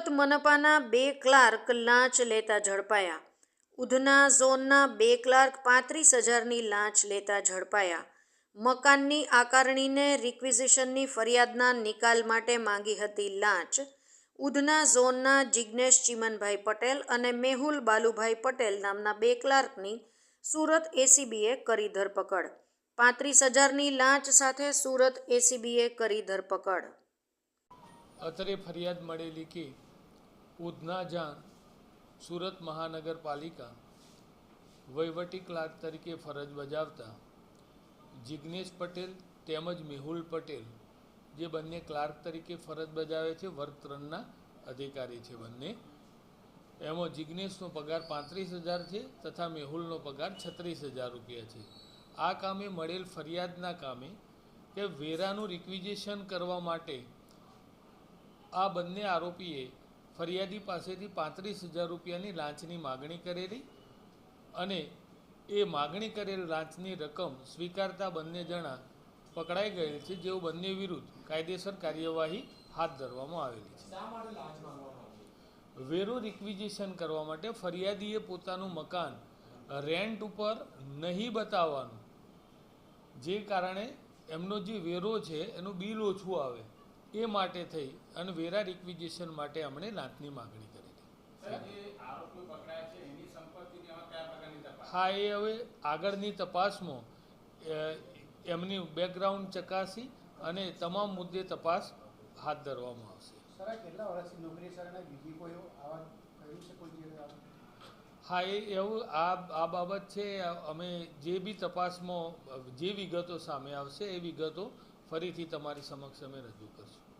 સુરત મનપાના બે ક્લાર્ક લાંચ લેતા ઝડપાયા. ઉધના ઝોનના બે ક્લાર્ક પાંત્રીસ હજારની લાંચ લેતા ઝડપાયા. મકાનની આકારણીને રિક્વિઝિશનની ફરિયાદના નિકાલ માટે માંગી હતી લાંચ. ઉધના ઝોનના જિજ્ઞેશ ચિમનભાઈ પટેલ અને મેહુલ બાલુભાઈ પટેલ નામના બે ક્લાર્કની સુરત એસીબીએ કરી ધરપકડ. પાંત્રીસ હજારની લાંચ સાથે સુરત એસીબીએ કરી ધરપકડ. અત્રે ફરિયાદ મળેલી કે ઉધના જાન સુરત મહાનગરપાલિકા, વહીવટી ક્લાર્ક તરીકે ફરજ બજાવતા જિજ્ઞેશ પટેલ તેમજ મેહુલ પટેલ, જે બંને ક્લાર્ક તરીકે ફરજ બજાવે છે વર્ગ ત્રણના અધિકારી છે બંને. એમાં જિજ્ઞેશનો પગાર પાંત્રીસ હજાર છે તથા મેહુલનો પગાર છત્રીસ હજાર રૂપિયા છે. આ કામે મળેલ ફરિયાદના કામે કે વેરાનું રિક્વિઝિશન કરવા માટે આ બંને આરોપીએ ફરિયાદી પાસેથી પાંત્રીસ હજાર રૂપિયાની લાંચની માગણી કરેલી અને એ માગણી કરેલ લાંચની રકમ સ્વીકારતા બંને જણા પકડાઈ ગયેલ છે જેઓ બંને વિરુદ્ધ કાયદેસર કાર્યવાહી હાથ ધરવામાં આવેલી છે. વેરો રિક્વિઝિશન કરવા માટે ફરિયાદીએ પોતાનું મકાન રેન્ટ ઉપર નહીં બતાવવાનું જે કારણે એમનો જે વેરો છે એનું બિલ ઓછું આવે. એ માટે થઈ અને વેરા રિક્વિઝિશન માટે એમણે લાંચની માગણી કરેલી હા એ હવે આગળની તપાસમાં એમની બેકગ્રાઉન્ડ ચકાસી અને તમામ મુદ્દે તપાસ હાથ ધરવામાં આવશે? હા એ એવું આ આ બાબત છે અમે જે બી તપાસમાં જે વિગતો સામે આવશે એ વિગતો ફરીથી તમારી સમક્ષ અમે રજૂ કરશું.